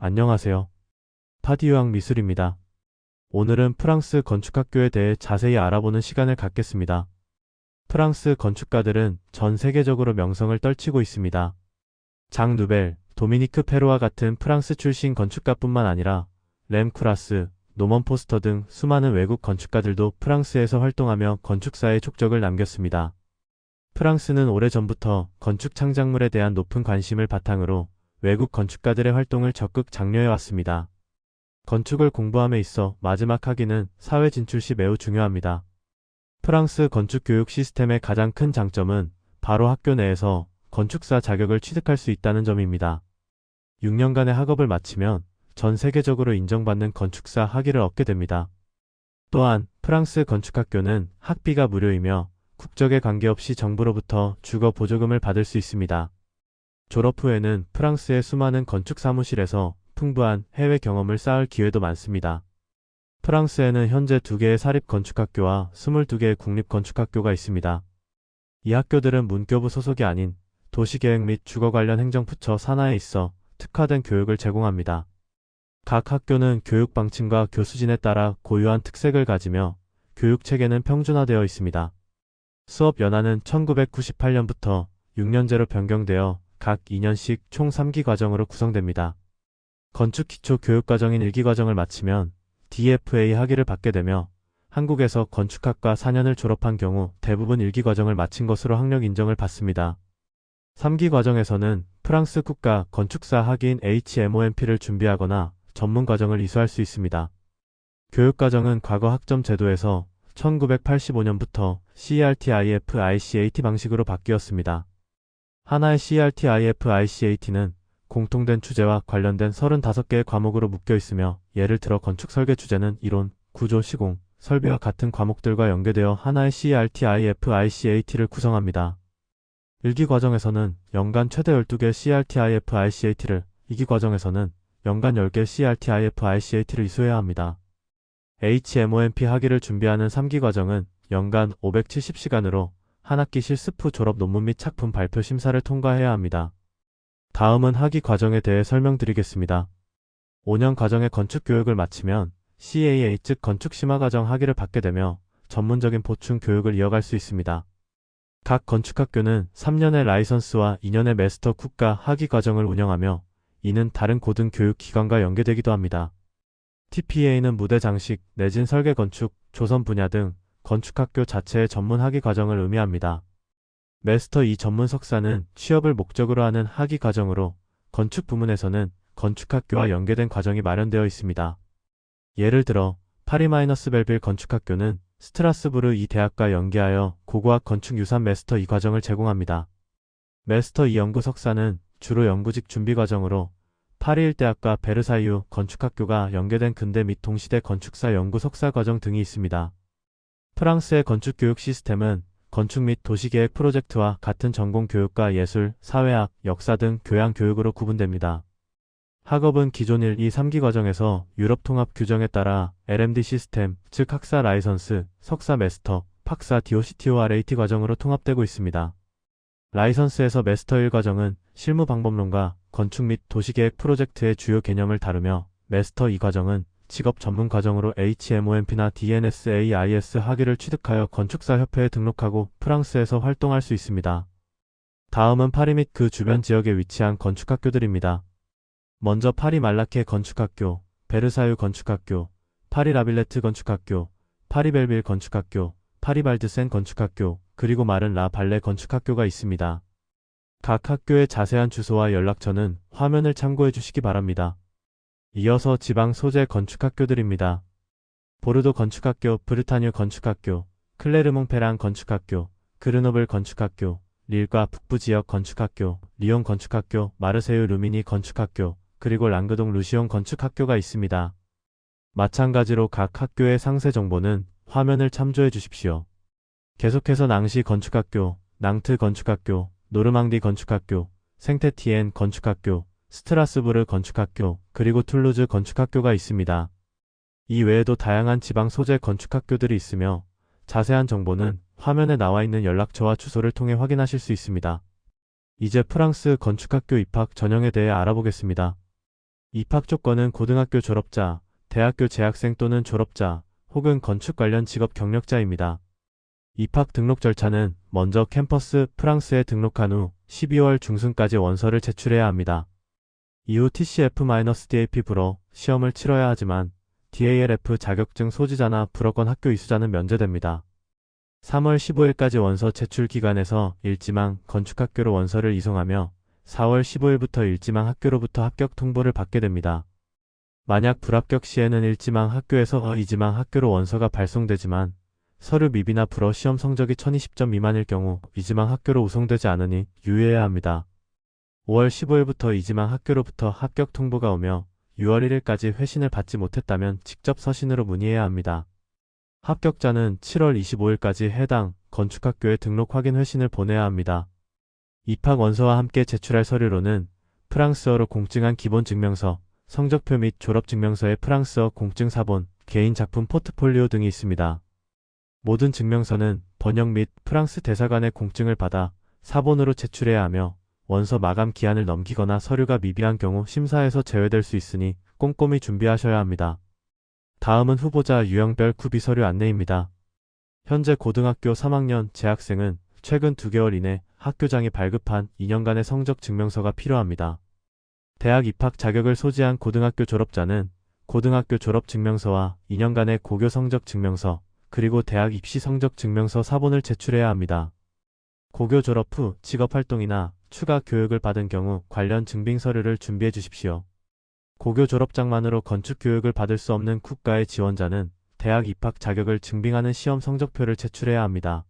안녕하세요. 파디유학 미술입니다. 오늘은 프랑스 건축학교에 대해 자세히 알아보는 시간을 갖겠습니다. 프랑스 건축가들은 전 세계적으로 명성을 떨치고 있습니다. 장 누벨, 도미니크 페루와 같은 프랑스 출신 건축가뿐만 아니라 램 쿠라스, 노먼 포스터 등 수많은 외국 건축가들도 프랑스에서 활동하며 건축사의 족적을 남겼습니다. 프랑스는 오래전부터 건축 창작물에 대한 높은 관심을 바탕으로 외국 건축가들의 활동을 적극 장려해 왔습니다. 건축을 공부함에 있어 마지막 학위는 사회 진출 시 매우 중요합니다. 프랑스 건축 교육 시스템의 가장 큰 장점은 바로 학교 내에서 건축사 자격을 취득할 수 있다는 점입니다. 6년간의 학업을 마치면 전 세계적으로 인정받는 건축사 학위를 얻게 됩니다. 또한 프랑스 건축학교는 학비가 무료이며 국적에 관계없이 정부로부터 주거 보조금을 받을 수 있습니다. 졸업 후에는 프랑스의 수많은 건축 사무실에서 풍부한 해외 경험을 쌓을 기회도 많습니다. 프랑스에는 현재 2개의 사립 건축학교와 22개의 국립 건축학교가 있습니다. 이 학교들은 문교부 소속이 아닌 도시계획 및 주거 관련 행정부처 산하에 있어 특화된 교육을 제공합니다. 각 학교는 교육 방침과 교수진에 따라 고유한 특색을 가지며 교육 체계는 평준화되어 있습니다. 수업 연한은 1998년부터 6년제로 변경되어 각 2년씩 총 3기 과정으로 구성됩니다. 건축 기초 교육 과정인 1기 과정을 마치면 DFA 학위를 받게 되며 한국에서 건축학과 4년을 졸업한 경우 대부분 1기 과정을 마친 것으로 학력 인정을 받습니다. 3기 과정에서는 프랑스 국가 건축사 학위인 HMOMP를 준비하거나 전문 과정을 이수할 수 있습니다. 교육 과정은 과거 학점 제도에서 1985년부터 CRT-IF ICAT 방식으로 바뀌었습니다. 하나의 CRT-IF ICAT는 공통된 주제와 관련된 35개의 과목으로 묶여 있으며 예를 들어 건축 설계 주제는 이론, 구조, 시공, 설비와 같은 과목들과 연계되어 하나의 CRT-IF ICAT를 구성합니다. 1기 과정에서는 연간 최대 12개 CRT-IF ICAT를, 2기 과정에서는 연간 10개 CRT-IF ICAT를 이수해야 합니다. HMOMP 학위를 준비하는 3기 과정은 연간 570시간으로 한 학기 실습 후 졸업 논문 및 작품 발표 심사를 통과해야 합니다. 다음은 학위 과정에 대해 설명드리겠습니다. 5년 과정의 건축 교육을 마치면 CAA 즉 건축 심화 과정 학위를 받게 되며 전문적인 보충 교육을 이어갈 수 있습니다. 각 건축학교는 3년의 라이선스와 2년의 메스터 국가 학위 과정을 운영하며 이는 다른 고등 교육 기관과 연계되기도 합니다. TPA는 무대 장식, 내진 설계 건축, 조선 분야 등 건축학교 자체의 전문 학위 과정을 의미합니다. 메스터 2 전문 석사는 취업을 목적으로 하는 학위 과정으로 건축 부문에서는 건축학교와 연계된 과정이 마련되어 있습니다. 예를 들어 파리-벨빌 건축학교는 스트라스부르 이 대학과 연계하여 고고학 건축 유산 메스터 2 과정을 제공합니다. 메스터 2 연구 석사는 주로 연구직 준비 과정으로 파리일대학과 베르사유 건축학교가 연계된 근대 및 동시대 건축사 연구 석사 과정 등이 있습니다. 프랑스의 건축 교육 시스템은 건축 및 도시계획 프로젝트와 같은 전공 교육과 예술, 사회학, 역사 등 교양 교육으로 구분됩니다. 학업은 기존 1, 2, 3기 과정에서 유럽 통합 규정에 따라 LMD 시스템, 즉 학사 라이선스, 석사 메스터, 박사 DOCTORAT 과정으로 통합되고 있습니다. 라이선스에서 메스터 1 과정은 실무 방법론과 건축 및 도시계획 프로젝트의 주요 개념을 다루며 메스터 2 과정은 직업 전문 과정으로 HMOMP나 DNSAIS 학위를 취득하여 건축사 협회에 등록하고 프랑스에서 활동할 수 있습니다. 다음은 파리 및 그 주변 지역에 위치한 건축학교들입니다. 먼저 파리 말라케 건축학교, 베르사유 건축학교, 파리 라빌레트 건축학교, 파리 벨빌 건축학교, 파리 발드센 건축학교, 그리고 마른 라 발레 건축학교가 있습니다. 각 학교의 자세한 주소와 연락처는 화면을 참고해 주시기 바랍니다. 이어서 지방 소재 건축학교들입니다. 보르도 건축학교, 브르타뉴 건축학교, 클레르몽페랑 건축학교, 그르노블 건축학교, 릴과 북부 지역 건축학교, 리옹 건축학교, 마르세유 루미니 건축학교, 그리고 랑그동 루시옹 건축학교가 있습니다. 마찬가지로 각 학교의 상세 정보는 화면을 참조해 주십시오. 계속해서 낭시 건축학교, 낭트 건축학교, 노르망디 건축학교, 생테티엔 건축학교, 스트라스부르 건축학교, 그리고 툴루즈 건축학교가 있습니다. 이 외에도 다양한 지방 소재 건축학교들이 있으며 자세한 정보는 화면에 나와 있는 연락처와 주소를 통해 확인하실 수 있습니다. 이제 프랑스 건축학교 입학 전형에 대해 알아보겠습니다. 입학 조건은 고등학교 졸업자, 대학교 재학생 또는 졸업자, 혹은 건축 관련 직업 경력자입니다. 입학 등록 절차는 먼저 캠퍼스 프랑스에 등록한 후 12월 중순까지 원서를 제출해야 합니다. 이후 TCF-DAP 불어 시험을 치러야 하지만 DALF 자격증 소지자나 불어권 학교 이수자는 면제됩니다. 3월 15일까지 원서 제출 기간에서 일지망 건축학교로 원서를 이송하며 4월 15일부터 일지망 학교로부터 합격 통보를 받게 됩니다. 만약 불합격 시에는 일지망 학교에서 이지망 학교로 원서가 발송되지만 서류 미비나 불어 시험 성적이 1020점 미만일 경우 이지망 학교로 우송되지 않으니 유의해야 합니다. 5월 15일부터 이지망 학교로부터 합격 통보가 오며 6월 1일까지 회신을 받지 못했다면 직접 서신으로 문의해야 합니다. 합격자는 7월 25일까지 해당 건축학교에 등록 확인 회신을 보내야 합니다. 입학 원서와 함께 제출할 서류로는 프랑스어로 공증한 기본 증명서, 성적표 및 졸업 증명서의 프랑스어 공증 사본, 개인 작품 포트폴리오 등이 있습니다. 모든 증명서는 번역 및 프랑스 대사관의 공증을 받아 사본으로 제출해야 하며 원서 마감 기한을 넘기거나 서류가 미비한 경우 심사에서 제외될 수 있으니 꼼꼼히 준비하셔야 합니다. 다음은 후보자 유형별 구비 서류 안내입니다. 현재 고등학교 3학년 재학생은 최근 2개월 이내 학교장이 발급한 2년간의 성적 증명서가 필요합니다. 대학 입학 자격을 소지한 고등학교 졸업자는 고등학교 졸업 증명서와 2년간의 고교 성적 증명서, 그리고 대학 입시 성적 증명서 사본을 제출해야 합니다. 고교 졸업 후 직업활동이나 추가 교육을 받은 경우 관련 증빙 서류를 준비해 주십시오. 고교 졸업장만으로 건축 교육을 받을 수 없는 국가의 지원자는 대학 입학 자격을 증빙하는 시험 성적표를 제출해야 합니다.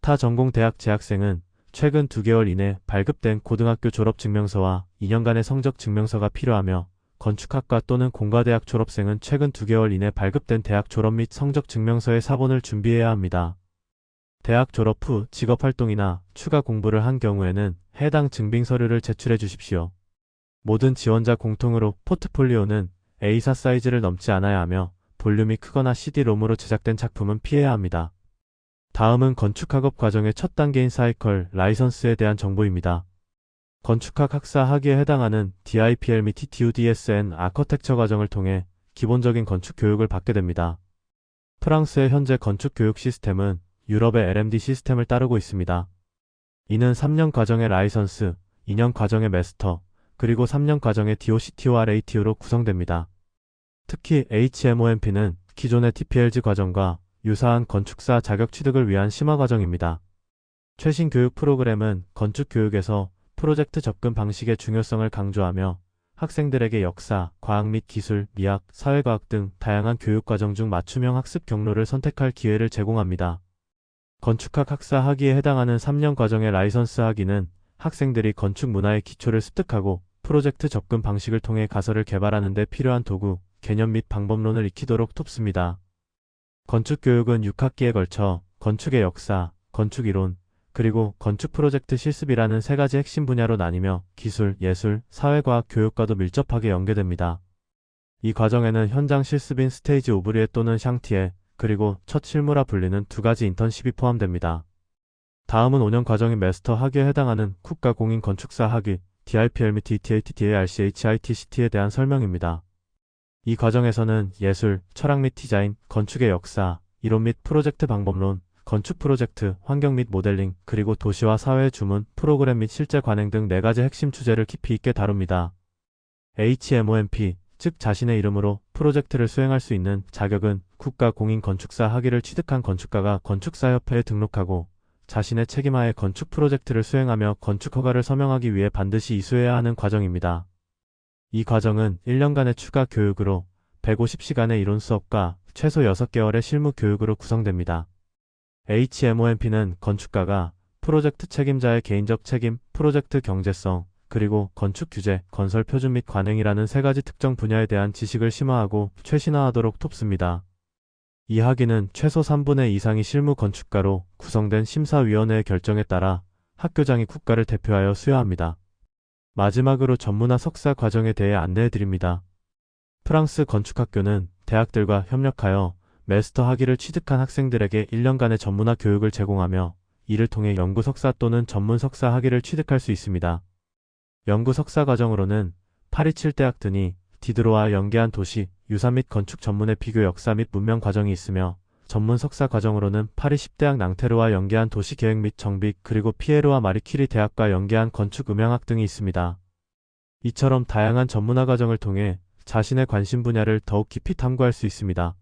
타 전공 대학 재학생은 최근 2개월 이내 발급된 고등학교 졸업 증명서와 2년간의 성적 증명서가 필요하며 건축학과 또는 공과대학 졸업생은 최근 2개월 이내 발급된 대학 졸업 및 성적 증명서의 사본을 준비해야 합니다. 대학 졸업 후 직업활동이나 추가 공부를 한 경우에는 해당 증빙 서류를 제출해 주십시오. 모든 지원자 공통으로 포트폴리오는 A4 사이즈를 넘지 않아야 하며 볼륨이 크거나 CD-롬으로 제작된 작품은 피해야 합니다. 다음은 건축학업 과정의 첫 단계인 사이클 라이선스에 대한 정보입니다. 건축학 학사 학위에 해당하는 DIPL 및 TUDSN 아커텍처 과정을 통해 기본적인 건축 교육을 받게 됩니다. 프랑스의 현재 건축 교육 시스템은 유럽의 LMD 시스템을 따르고 있습니다. 이는 3년 과정의 라이선스, 2년 과정의 메스터, 그리고 3년 과정의 DOCTORATU로 구성됩니다. 특히 HMOMP는 기존의 TPLG 과정과 유사한 건축사 자격 취득을 위한 심화 과정입니다. 최신 교육 프로그램은 건축 교육에서 프로젝트 접근 방식의 중요성을 강조하며 학생들에게 역사, 과학 및 기술, 미학, 사회과학 등 다양한 교육 과정 중 맞춤형 학습 경로를 선택할 기회를 제공합니다. 건축학 학사 학위에 해당하는 3년 과정의 라이선스 학위는 학생들이 건축 문화의 기초를 습득하고 프로젝트 접근 방식을 통해 가설을 개발하는 데 필요한 도구, 개념 및 방법론을 익히도록 돕습니다. 건축 교육은 6학기에 걸쳐 건축의 역사, 건축 이론, 그리고 건축 프로젝트 실습이라는 세 가지 핵심 분야로 나뉘며 기술, 예술, 사회과학 교육과도 밀접하게 연계됩니다. 이 과정에는 현장 실습인 스테이지 오브리에 또는 샹티에, 그리고 첫 실무라 불리는 두 가지 인턴십이 포함됩니다. 다음은 5년 과정인 메스터 학위에 해당하는 국가공인 건축사 학위, DRPL 및 DTATDARCHITCT에 대한 설명입니다. 이 과정에서는 예술, 철학 및 디자인, 건축의 역사, 이론 및 프로젝트 방법론, 건축 프로젝트, 환경 및 모델링, 그리고 도시와 사회의 주문, 프로그램 및 실제 관행 등 4가지 핵심 주제를 깊이 있게 다룹니다. HMOMP, 즉 자신의 이름으로 프로젝트를 수행할 수 있는 자격은 국가공인건축사 학위를 취득한 건축가가 건축사협회에 등록하고 자신의 책임하에 건축 프로젝트를 수행하며 건축허가를 서명하기 위해 반드시 이수해야 하는 과정입니다. 이 과정은 1년간의 추가 교육으로 150시간의 이론 수업과 최소 6개월의 실무 교육으로 구성됩니다. HMOMP는 건축가가 프로젝트 책임자의 개인적 책임, 프로젝트 경제성, 그리고 건축 규제, 건설 표준 및 관행이라는 세 가지 특정 분야에 대한 지식을 심화하고 최신화하도록 돕습니다. 이 학위는 최소 3분의 이상이 실무 건축가로 구성된 심사위원회의 결정에 따라 학교장이 국가를 대표하여 수여합니다. 마지막으로 전문화 석사 과정에 대해 안내해 드립니다. 프랑스 건축학교는 대학들과 협력하여 메스터 학위를 취득한 학생들에게 1년간의 전문화 교육을 제공하며 이를 통해 연구 석사 또는 전문 석사 학위를 취득할 수 있습니다. 연구 석사 과정으로는 파리 7대학 등이 디드로와 연계한 도시, 유산 및 건축 전문의 비교 역사 및 문명 과정이 있으며 전문 석사 과정으로는 파리 10대학 낭테르와 연계한 도시 계획 및 정비 그리고 피에르와 마리퀴리 대학과 연계한 건축 음향학 등이 있습니다. 이처럼 다양한 전문화 과정을 통해 자신의 관심 분야를 더욱 깊이 탐구할 수 있습니다.